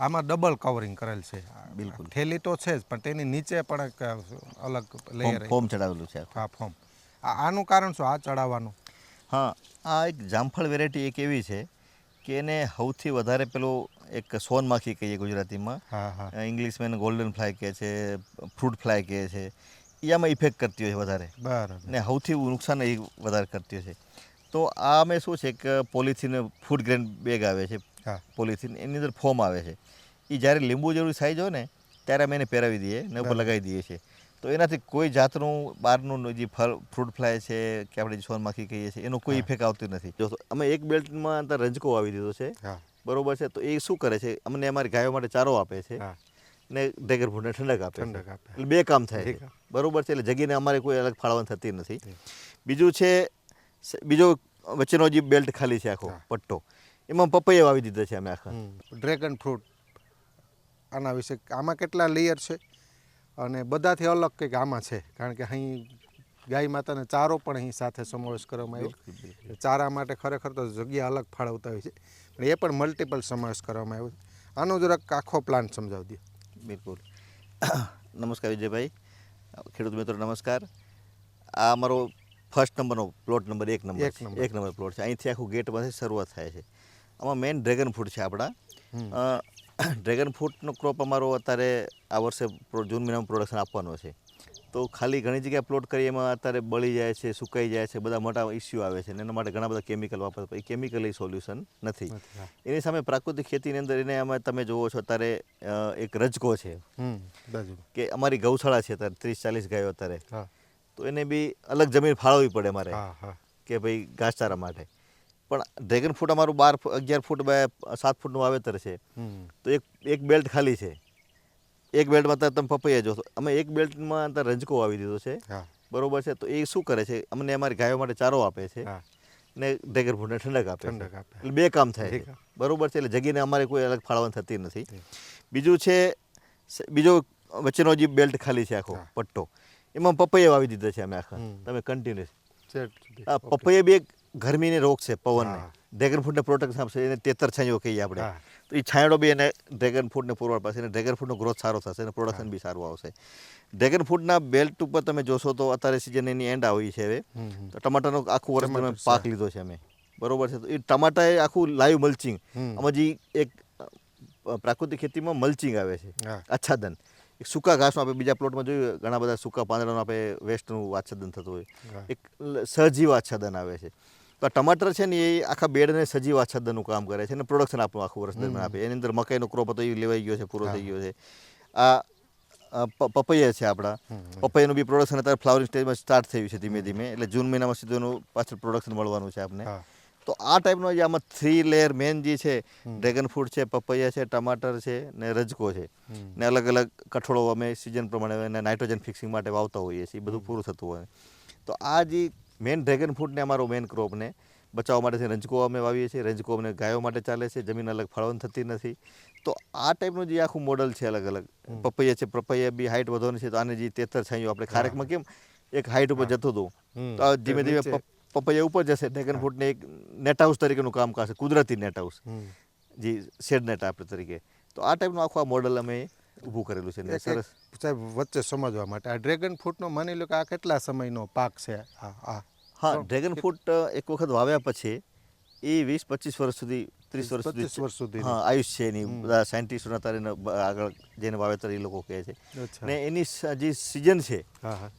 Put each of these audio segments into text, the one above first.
આમાં double covering કરેલ છે. બિલકુલ. થેલી તો છે જ પણ તેની નીચે પણ એક અલગ લેયર ફોર્મ ચડાવેલું છે. હા ફોર્મ. આ આનું કારણ શું? આ ચડાવવાનું? હા આ એક જામફળ વેરાયટી એક એવી છે કે એને સૌથી વધારે પેલું એક સોનમાખી કહીએ ગુજરાતીમાં. હા હા. ઇંગ્લિશમાં એને ગોલ્ડન ફ્લાય કહે છે ફ્રૂટ ફ્લાય કહે છે. એ આમાં ઇફેક્ટ કરતી હોય છે વધારે. બરાબર. ને સૌથી નુકસાન એ વધારે કરતી હોય છે. તો આ અમે શું છે કે પોલિથીન ફૂડ ગ્રેન બેગ આવે છે. પોલિથીન એની અંદર ફોર્મ આવે છે. એ જ્યારે લીંબુ જેવું સાઈઝ હોય ને ત્યારે અમે એને પહેરાવી દઈએ ને ઉપર લગાવી દઈએ છીએ. તો એનાથી કોઈ જાતનું બહારનું જે ફળ ફ્રૂટ ફ્લાય છે કે આપણે સોનમાખી કહીએ છીએ એનો કોઈ ઇફેક્ટ આવતી નથી. જો અમે એક બેલ્ટમાં અંદર રંજકો આવી દીધો છે. હા. બરોબર છે? તો એ શું કરે છે? અમને અમારી ગાયો માટે ચારો આપે છે હા. ને ડેગર ભૂંડને ઠંડક આપે ઠંડક આપે. એટલે બે કામ થાય છે. બરોબર છે? એટલે જગીને અમારે કોઈ અલગ ફાળવણ થતી નથી. બીજું છે બીજો વચ્ચેનો જે બેલ્ટ ખાલી છે આખો પટ્ટો. એમાં પપૈયા વાવી દીધા છે અમે આખા. ડ્રેગન ફ્રૂટ આના વિશે આમાં કેટલા લેયર છે? અને બધાથી અલગ કંઈક આમાં છે. કારણ કે અહીં ગાય માતાને ચારો પણ અહીં સાથે સમાવેશ કરવામાં આવ્યો. ચારા માટે ખરેખર તો જગ્યા અલગ ફાળવતા હોય છે. પણ એ પણ મલ્ટિપલ સમાવેશ કરવામાં આવ્યો છે. આનો જરાક આખો પ્લાન સમજાવી દો. બિલકુલ. નમસ્કાર વિજયભાઈ. ખેડૂત મિત્રો નમસ્કાર. આ અમારો ફર્સ્ટ નંબરનો પ્લોટ નંબર એક નંબર એક નંબર. એક નંબર પ્લોટ છે. અહીંથી આખું ગેટમાંથી શરૂઆત થાય છે. આમાં મેઇન ડ્રેગન ફ્રૂટ છે આપણા ડ્રેગન ફ્રૂટનો ક્રોપ અમારો અત્યારે આ વર્ષે જૂન મહિનામાં પ્રોડક્શન આપવાનો છે. તો ખાલી ઘણી જગ્યાએ પ્લોટ કરીએ એમાં અત્યારે બળી જાય છે સુકાઈ જાય છે બધા મોટા ઇસ્યુ આવે છે. એના માટે ઘણા બધા કેમિકલ વાપરતા એ કેમિકલ સોલ્યુશન નથી. એની સામે પ્રાકૃતિક ખેતીની અંદર એને અમે તમે જુઓ છો અત્યારે એક રજકો છે. કે અમારી ગૌશાળા છે અત્યારે ત્રીસ ચાલીસ ગાયો અત્યારે. તો એને બી અલગ જમીન ફાળવવી પડે મારે કે ભાઈ ઘાસચારા માટે. પણ ડ્રેગન ફ્રૂટ અમારું બાર અગિયાર ફૂટ બાય સાત ફૂટનું વાવેતર છે. તો એક એક બેલ્ટ ખાલી છે. એક બેલ્ટમાં અત્યારે તમે પપૈયા જોશો. અમે એક બેલ્ટમાં અંદર રંજકો આવી દીધો છે. હા. બરોબર છે? તો એ શું કરે છે? અમને અમારી ગાયો માટે ચારો આપે છે ને ડ્રેગન ફ્રૂટને ઠંડક આપે ઠંડક આપે. એટલે બે કામ થાય છે. બરોબર છે? એટલે જગીને અમારે કોઈ અલગ ફાળવણ થતી નથી. બીજું છે બીજો વચ્ચેનો જે બેલ્ટ ખાલી છે આખો પટ્ટો. એમાં પપૈયા વાવી દીધા છે અમે આખા. તમે કન્ટિન્યુઅસ. પપૈયા બી એક ગરમીને રોગ છે પવનને. ડ્રેગન ફ્રૂટને પ્રોટેક્શન આપશે એને તેતર છાંયો કહીએ આપણે. તો એ છાંયડો બી એને ડ્રેગન ફ્રૂટને પૂરવાર પાસે અને ડ્રેગન ફ્રૂટનો ગ્રોથ સારો થશે અને પ્રોડક્શન બી સારું આવશે. ડ્રેગન ફ્રૂટના બેલ્ટ ઉપર તમે જોશો તો અત્યારે સિઝન એની એન્ડ આવી છે હવે. તો ટમાટાનો આખું વર્ષ ટમાટર પાક લીધો છે અમે. બરોબર છે? તો એ ટમાટા એ આખું લાઈવ મલ્ચિંગ. આમાં જે એક પ્રાકૃતિક ખેતીમાં મલ્ચિંગ આવે છે. આચ્છાદન. એક સૂકા ઘાસનું આપણે બીજા પ્લોટમાં જોયું ઘણા બધા સૂકા પાંદડાનું આપણે વેસ્ટનું આચ્છાદન થતું હોય. એક સહજીવ આચ્છાદન આવે છે. ટમાટર છે ને એ આખા બેડને સજીવ આચ્છાદનનું કામ કરે છે અને પ્રોડક્શન આપણું આખું વર્ષ દરમિયાન આપે. એની અંદર મકાઈનો ક્રોપ હતો એ લેવાઈ ગયો છે પૂરો થઈ ગયો છે. આ પપૈયા છે આપણા. પપૈયાનું બી પ્રોડક્શન અત્યારે ફ્લાવરિંગ સ્ટેજમાં સ્ટાર્ટ થયું છે ધીમે ધીમે. એટલે જૂન મહિનામાં સીધું એનું પાછળ પ્રોડક્શન મળવાનું છે આપણે તો આ ટાઈપનો જે આમાં થ્રી લેયર મેન જે છે ડ્રેગન ફ્રૂટ છે પપૈયા છે ટમાટર છે ને રજકો છે. ને અલગ અલગ કઠોળો અમે સિઝન પ્રમાણે નાઇટ્રોજન ફિક્સિંગ માટે વાવતા હોઈએ છીએ. બધું પૂરું થતું હોય. તો આ જે મેન ડ્રેગન ફ્રૂટને અમારો મેન ક્રોપને. બચાવવા માટે છે રંજકો અમે વાવીએ છીએ રંજકો અમને ગાયો માટે ચાલે છે જમીન અલગ ફાળવણ થતી નથી. તો આ ટાઈપનું જે આખું મોડલ છે અલગ અલગ. પપૈયા છે પપૈયા બી હાઇટ વધવાની છે તો આને જે તેતર છાંયો આપણે ખારેકમાં કેમ એક હાઇટ ઉપર જતું હતું. તો ધીમે ધીમે પપૈયા ઉપર જશે ડ્રેગન ફ્રૂટને એક નેટ હાઉસ તરીકેનું કામ કરશે કુદરતી નેટ હાઉસ જે શેડ નેટ આપણે તરીકે. તો આ ટાઈપનું આખું આ મોડલ અમે ઊભું કરેલું છે સરસ. સાહેબ વચ્ચે સમજવા માટે. આ ડ્રેગન ફ્રૂટનો માની લો કે આ કેટલા સમયનો પાક છે? આ હા ડ્રેગન ફ્રૂટ એક વખત વાવ્યા પછી એ વીસ પચીસ વર્ષ સુધી ત્રીસ વર્ષ 25 વર્ષ સુધી હા આયુષ છે એની. બધા સાયન્ટિસ્ટોના તારે આગળ જેને વાવેતર એ લોકો કહે છે. ને એની જે સિઝન છે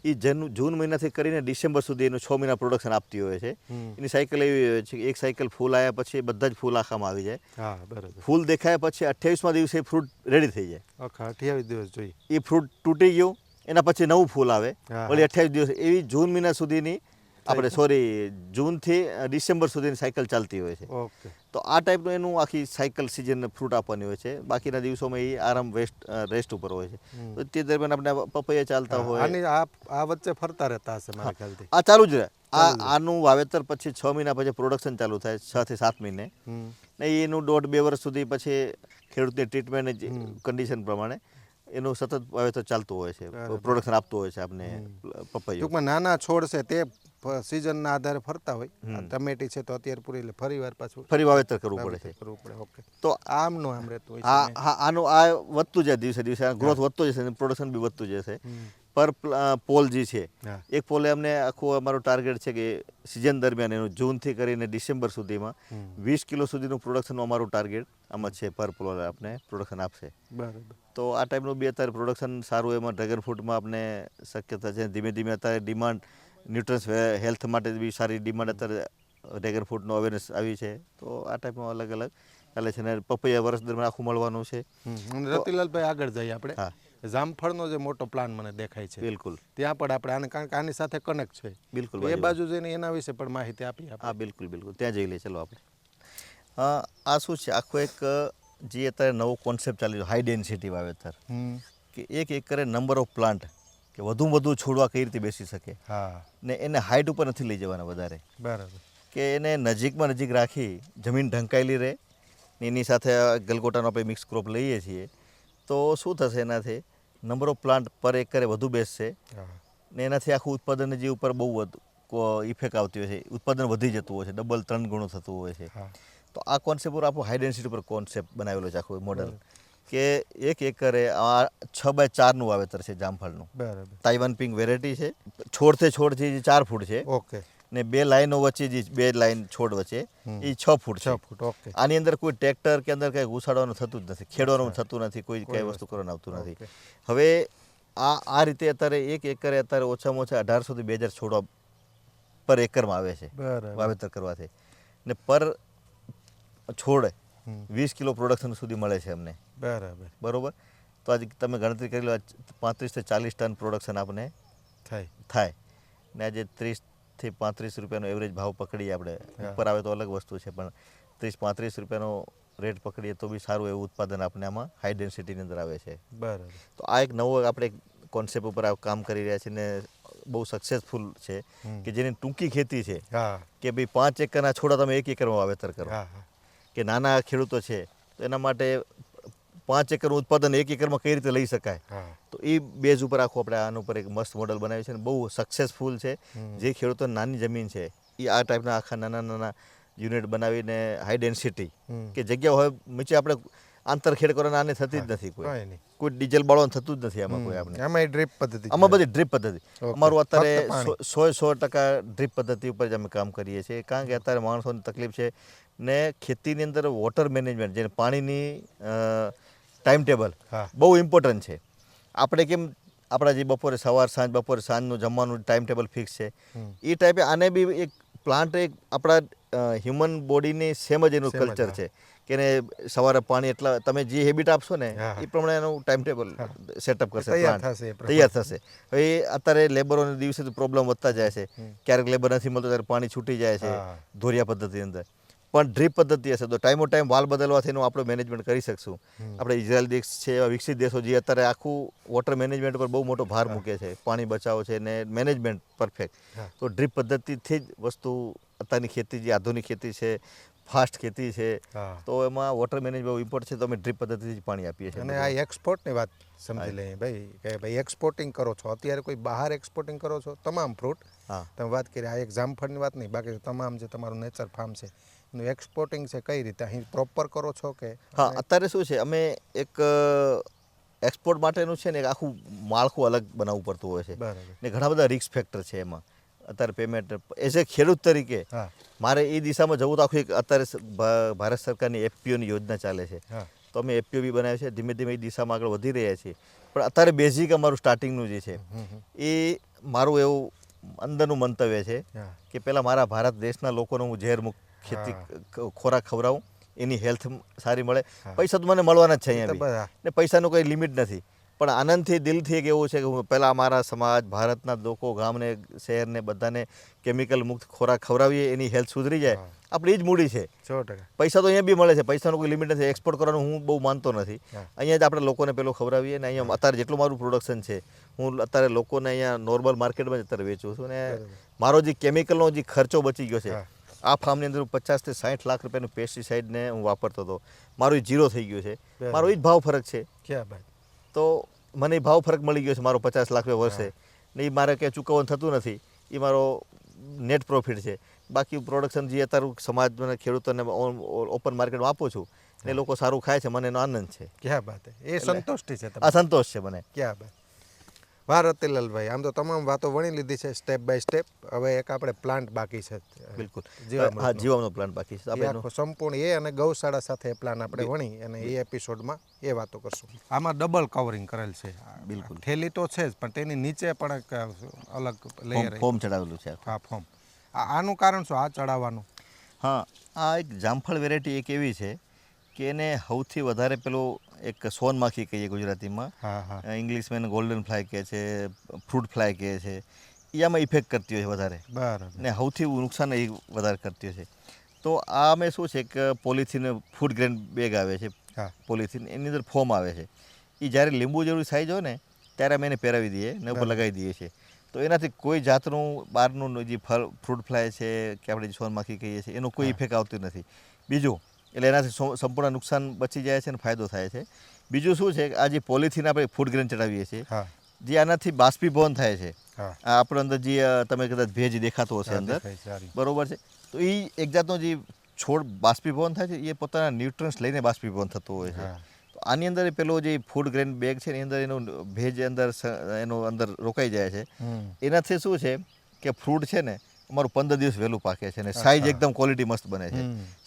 એ જન જૂન મહિનાથી કરીને ડિસેમ્બર સુધી એનું છ મહિના પ્રોડક્શન આપતી હોય છે. એની સાયકલ એવી હોય છે કે એક સાયકલ ફૂલ આવ્યા પછી બધા જ ફૂલ આખામાં આવી જાય. બરાબર. ફૂલ દેખાયા પછી અઠ્યાવીસમાં દિવસે ફ્રૂટ રેડી થઈ જાય. અઠ્યાવીસ દિવસ જોઈએ. એ ફ્રૂટ તૂટી ગયું એના પછી નવું ફૂલ આવે. વળી અઠ્યાવીસ દિવસ એવી જૂન મહિના સુધીની આપણે સોરી જૂનથી ડિસેમ્બર સુધીની સાયકલ ચાલતી હોય છે. ઓકે. તો આ ટાઈપનું એનું આખી સાયકલ સિઝન ફ્રૂટ આપવાની હોય છે. બાકીના દિવસોમાં એ આરામ વેસ્ટ રેસ્ટ ઉપર હોય છે. તો તે દરમિયાન આપણે પપૈયા ચાલતા હોય. અને આ આ વચ્ચે ફરતા રહેતા હશે મારા ખ્યાલથી. આ ચાલુ જ રહે. આ આનું વાવેતર પછી છ મહિના પછી પ્રોડક્શન ચાલુ થાય છ થી સાત મહિને. ને એનું દોઢ બે વર્ષ સુધી પછી ખેડૂતની ટ્રીટમેન્ટ કન્ડિશન પ્રમાણે એનું સતત વાવેતર ચાલતું હોય છે પ્રોડક્શન આપતું હોય છે આપણે પપૈયું. ટૂંકમાં નાના છોડ છે તે સિઝનના આધારે ફરતા હોય. ટમેટી છે તો અત્યારે પૂરી એટલે ફરી વાર પાછું ફરી વાવેતર કરવું પડે છે. કરવું પડે ઓકે તો આમનું આમ રહેતું હોય હા આનું આ વધતું જાય દિવસે દિવસે ગ્રોથ વધતો જશે પ્રોડક્શન બી વધતું જશે. પર પોલ જે છે એક પોલે અમને આખું અમારું ટાર્ગેટ છે કે સિઝન દરમિયાન એનું જૂનથી કરીને ડિસેમ્બર સુધીમાં વીસ કિલો સુધીનું પ્રોડક્શનનું અમારું ટાર્ગેટ આમાં છે પર પોલ આપને પ્રોડક્શન આપશે. બરાબર. તો આ ટાઈપનું બી અત્યારે પ્રોડક્શન સારું એમાં ડ્રેગન ફ્રૂટમાં આપણે શક્યતા છે. ધીમે ધીમે અત્યારે ડિમાન્ડ ન્યુટ્રન્સ હેલ્થ માટે બી સારી ડિમાન્ડ અત્યારે ડ્રેગન ફ્રૂટનો અવેરનેસ આવી છે. તો આ ટાઈપનું અલગ અલગ. ચાલે છે ને પપૈયા વર્ષ દરમિયાન આખું મળવાનું છે. રતિલાલભાઈ આગળ જઈએ આપણે. હા. જામફળનો જે મોટો પ્લાન મને દેખાય છે. બિલકુલ. ત્યાં પણ આપણે આને કારણ કે આની સાથે કનેક્ટ છે. બિલકુલ એ બાજુ. જઈને એના વિશે પણ માહિતી આપી હા બિલકુલ બિલકુલ. ત્યાં જઈ લઈએ ચલો આપણે. આ શું છે? આખો એક જે અત્યારે નવો કોન્સેપ્ટ ચાલી રહ્યો હાઈ ડેન્સિટી વાવેતર. કે એક એકરે નંબર ઓફ પ્લાન્ટ કે વધુ વધુ છોડવા કઈ રીતે બેસી શકે? હા. ને એને હાઇટ ઉપર નથી લઈ જવાના વધારે. બરાબર. કે એને નજીકમાં નજીક રાખી જમીન ઢંકાયેલી રહે ને એની સાથે ગલગોટાનો આપણે મિક્સ ક્રોપ લઈએ છીએ તો શું થશે એનાથી? નંબર ઓફ પ્લાન્ટ પર એકરે વધુ બેસશે. ને એનાથી આખું ઉત્પાદન જે ઉપર બહુ ઇફેક્ટ આવતી હોય છે. ઉત્પાદન વધી જતું હોય છે. ડબલ ત્રણ ગણું થતું હોય છે. તો આ કોન્સેપ્ટ ઉપર આપણું હાઈ ડેન્સિટી ઉપર કોન્સેપ્ટ બનાવેલો છે આખું મોડલ કે એક એકરે આ છ બાય ચારનું વાવેતર છે જામફળનું. બરાબર. તાઇવાન પિંક વેરાયટી છે. છોડથી છોડ છે જે ચાર ફૂટ છે. ઓકે. ને બે લાઈનો વચ્ચે જે બે લાઈન છોડ વચ્ચે એ છ ફૂટ છ. Foot okay. આની અંદર કોઈ ટ્રેક્ટર કે અંદર કંઈ ઘુસાડવાનું થતું જ નથી ખેડવાનું થતું નથી કોઈ કઈ વસ્તુ કરવાનું આવતું નથી. હવે આ આ રીતે અત્યારે એક એકરે અત્યારે ઓછામાં ઓછા અઢારસોથી બે હજાર છોડવા પર એકરમાં આવે છે બરાબર. વાવેતર કરવાથી. ને પર છોડ વીસ કિલો પ્રોડક્શન સુધી મળે છે અમને. બરાબર. બરોબર? તો આજે તમે ગણતરી કરી લો પાંત્રીસથી ચાલીસ ટન પ્રોડક્શન આપને થાય. થાય. ને આજે ત્રીસથી પાંત્રીસ રૂપિયાનો એવરેજ ભાવ પકડીએ આપણે. ઉપર આવે તો અલગ વસ્તુ છે પણ ત્રીસ પાંત્રીસ રૂપિયાનો રેટ પકડીએ તો બી સારું એવું ઉત્પાદન આપણે આમાં હાઈ ડેન્સિટીની અંદર આવે છે. બરાબર. તો આ એક નવો આપણે કોન્સેપ્ટ ઉપર કામ કરી રહ્યા છીએ ને બહુ સક્સેસફુલ છે કે જેની ટૂંકી ખેતી છે કે ભાઈ પાંચ એકરના છોડા તમે એક એકરમાં વાવેતર કરો. કે નાના ખેડૂતો છે તો એના માટે પાંચ એકરનું ઉત્પાદન એક એકરમાં કઈ રીતે લઈ શકાય? તો એ બેઝ ઉપર આખું આપણે આના ઉપર એક મસ્ત મોડલ બનાવ્યું છે અને બહુ સક્સેસફુલ છે. જે ખેડૂતો નાની જમીન છે એ આ ટાઈપના આખા નાના નાના યુનિટ બનાવીને હાઈ ડેન્સિટી કે જગ્યા હોય નીચે આપણે આંતરખેડ કરવાના આને થતી જ નથી કોઈ. કોઈ ડીઝલ બાળવાનું થતું જ નથી આમાં કોઈ આપણે. આમાં ડ્રીપ પદ્ધતિ આમાં બધી ડ્રીપ પદ્ધતિ. અમારું અત્યારે સો સો ટકા ડ્રીપ પદ્ધતિ ઉપર જ અમે કામ કરીએ છીએ. કારણ કે અત્યારે માણસોની તકલીફ છે ને ખેતીની અંદર વોટર મેનેજમેન્ટ જેને પાણીની ટાઈમ ટેબલ બહુ ઇમ્પોર્ટન્ટ છે. આપણે કેમ આપણા જે બપોરે સવાર સાંજ બપોરે સાંજનું જમવાનું ટાઈમ ટેબલ ફિક્સ છે. એ ટાઈપે આને બી એક પ્લાન્ટ એક આપણા હ્યુમન બોડીની સેમ જ એનું કલ્ચર છે. કે ને સવારે પાણી એટલા તમે જે હેબિટ આપશો ને એ પ્રમાણે એનું ટાઈમ ટેબલ સેટઅપ કરશે તૈયાર થશે હવે અત્યારે લેબરોને દિવસે પ્રોબ્લેમ વધતા જાય છે. ક્યારેક લેબર નથી મળતો ત્યારે પાણી છૂટી જાય છે. ધોરિયા પદ્ધતિની અંદર. પણ ડ્રીપ પદ્ધતિ હશે. તો ટાઈમો ટાઈમ વાલ બદલવાથી એનું આપણે મેનેજમેન્ટ કરી શકશું. આપણે ઇઝરાયલ દેશ છે એવા વિકસિત દેશો જે અત્યારે આખું વોટર મેનેજમેન્ટ પર બહુ મોટો ભાર મૂકે છે. પાણી બચાવો છે ને મેનેજમેન્ટ પરફેક્ટ તો ડ્રીપ પદ્ધતિથી જ વસ્તુ અત્યારની ખેતી જે આધુનિક ખેતી છે ફાસ્ટ ખેતી છે તો એમાં વોટર મેનેજમેન્ટ બહુ ઇમ્પોર્ટ છે તો અમે ડ્રીપ પદ્ધતિથી જ પાણી આપીએ છીએ. અને આ એક્સપોર્ટની વાત સમજી લઈએ ભાઈ કે ભાઈ એક્સપોર્ટિંગ કરો છો. અત્યારે કોઈ બહાર એક્સપોર્ટિંગ કરો છો? તમામ ફ્રૂટ હા. તમે વાત કરી આ એક જામફળની વાત નહીં બાકી તમામ જે તમારું નેચર ફાર્મ છે એનું એક્સપોર્ટિંગ છે કઈ રીતે? અહીં પ્રોપર કરો છો કે? હા અત્યારે શું છે અમે એક એક્સપોર્ટ માટેનું છે ને એક આખું માળખું અલગ બનાવવું પડતું હોય છે. ને ઘણા બધા રિસ્ક ફેક્ટર છે એમાં. અત્યારે પેમેન્ટ એઝ એ ખેડૂત તરીકે મારે એ દિશામાં જવું તો આખું એક અત્યારે ભારત સરકારની એફપીઓની યોજના ચાલે છે. તો અમે એફપીઓ બી બનાવ્યો છે ધીમે ધીમે એ દિશામાં આગળ વધી રહ્યા છીએ. પણ અત્યારે બેઝિક અમારું સ્ટાર્ટિંગનું જે છે. એ મારું એવું અંદરનું મંતવ્ય છે કે પહેલાં મારા ભારત દેશના લોકોનો હું ઝેરમુક્ત ખેતી ખોરાક ખવડાવું એની હેલ્થ સારી મળે. પૈસા તો મને મળવાના જ છે અહીંયા ને પૈસાનું કોઈ લિમિટ નથી. પણ આનંદથી દિલથી એક એવું છે કે હું પહેલાં અમારા સમાજ ભારતના લોકો ગામને શહેરને બધાને કેમિકલ મુક્ત ખોરાક ખવડાવીએ એની હેલ્થ સુધરી જાય. આપણી જ મૂડી છે. સો ટકા. પૈસા તો અહીંયા બી મળે છે. પૈસાનું કોઈ લિમિટ નથી. એક્સપોર્ટ કરવાનું હું બહુ માનતો નથી. અહીંયા જ આપણે લોકોને પેલો ખવડાવીએ ને અહીંયા અત્યારે જેટલું મારું પ્રોડક્શન છે હું અત્યારે લોકોને અહીંયા નોર્મલ માર્કેટમાં જ અત્યારે વેચું છું ને મારો જે કેમિકલનો જે ખર્ચો બચી ગયો છે. આ ફાર્મની અંદર હું પચાસથી સાઠ લાખ રૂપિયાનું પેસ્ટિસાઇડને હું વાપરતો હતો. મારું જીરો થઈ ગયું છે. મારો એ જ ભાવ ફરક છે. ક્યાં ભાઈ તો મને ભાવ ફરક મળી ગયો છે મારો પચાસ લાખ રૂપિયા વર્ષે. ને એ મારે ક્યાં ચૂકવવાનું થતું નથી. એ મારો નેટ પ્રોફિટ છે. બાકી પ્રોડક્શન જે અત્યારે સમાજ ખેડૂતોને ઓપન માર્કેટમાં આપું છું ને લોકો સારું ખાય છે. મને એનો આનંદ છે. ક્યાં બાત એ સંતોષ છે આ સંતોષ છે મને. ક્યાં બાત? વાહ રતિલાલભાઈ આમ તો તમામ વાતો વણી લીધી છે સ્ટેપ બાય સ્ટેપ હવે એક આપણે પ્લાન્ટ બાકી છે. બિલકુલ. હા જીવામનો પ્લાન બાકી છે. આપણે સંપૂર્ણ એ અને ગૌશાળા સાથે એ પ્લાન આપણે વણી અને એ એપિસોડમાં એ વાતો કરશું. આમાં ડબલ કવરિંગ કરેલ છે. બિલકુલ. થેલી તો છે જ પણ તેની નીચે પણ એક અલગ લેયર ફોર્મ- ચડાવેલું છે. હા ફોર્મ. આનું કારણ શું? આ ચડાવવાનું? હા આ એક જામફળ વેરાયટી એક એવી છે કે એને સૌથી વધારે પેલું એક સોનમાખી કહીએ ગુજરાતીમાં. ઇંગ્લિશમાં એને ગોલ્ડન ફ્લાય કહે છે ફ્રૂટ ફ્લાય કહે છે. એ આમાં ઇફેક્ટ કરતી હોય છે વધારે. બરાબર. ને સૌથી નુકસાન એ વધારે કરતી હોય છે. તો આ અમે શું છે કે પોલિથીન ફૂડ ગ્રેન બેગ આવે છે. હા. પોલિથીન એની અંદર ફોર્મ આવે છે. એ જ્યારે લીંબુ જેવું સાઈઝ હોય ને ત્યારે અમે એને પહેરાવી દઈએ ને ઉપર લગાવી દઈએ છીએ. તો એનાથી કોઈ જાતનું બહારનું જે ફળ ફ્રૂટ ફ્લાય છે કે આપણે જે સોનમાખી કહીએ છીએ એનો કોઈ ઇફેક્ટ આવતી નથી. બીજું એટલે એનાથી સંપૂર્ણ નુકસાન બચી જાય છે અને ફાયદો થાય છે. બીજું શું છે કે આ જે પોલિથીન આપણે ફૂડ ગ્રેન ચડાવીએ છીએ જે આનાથી બાષ્પીભવન થાય છે. આપણો અંદર જે તમે કદાચ ભેજ દેખાતો હશે અંદર બરોબર છે? તો એ એક જાતનો જે છોડ બાષ્પીભવન થાય છે એ પોતાના ન્યુટ્રન્સ લઈને બાષ્પીભવન થતું હોય છે. તો આની અંદર પેલો જે ફૂડ ગ્રેન બેગ છે એની અંદર એનો ભેજ અંદર એનો અંદર રોકાઈ જાય છે. એનાથી શું છે કે ફ્રૂટ છે ને અમારું પંદર દિવસ વહેલું પાકે છે અને સાઇઝ એકદમ ક્વોલિટી મસ્ત બને છે.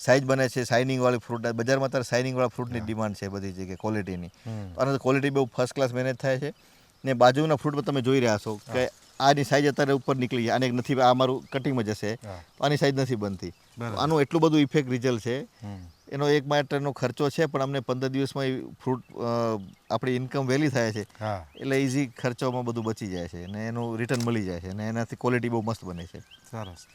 સાઇઝ બને છે શાઇનિંગ વાળી ફ્રૂટ બજારમાં અત્યારે શાઇનિંગ વાળા ફ્રૂટની ડિમાન્ડ છે બધી જગ્યાએ ક્વોલિટીની. અને ક્વોલિટી બહુ ફર્સ્ટ ક્લાસ મેનેજ થાય છે. ને બાજુના ફ્રૂટમાં તમે જોઈ રહ્યા છો કે આની સાઇઝ અત્યારે ઉપર નીકળી જાય આને નથી આ મારું કટિંગમાં જશે. આની સાઇઝ નથી બનતી. આનું એટલું બધું ઇફેક્ટ રિઝલ્ટ છે. એનો એક માટેનો ખર્ચો છે પણ અમને પંદર દિવસમાં એ ફ્રૂટ આપણી ઇન્કમ વહેલી થાય છે. હા. એટલે ઇઝી ખર્ચોમાં બધું બચી જાય છે અને એનું રિટર્ન મળી જાય છે અને એનાથી ક્વોલિટી બહુ મસ્ત બને છે. સરસ.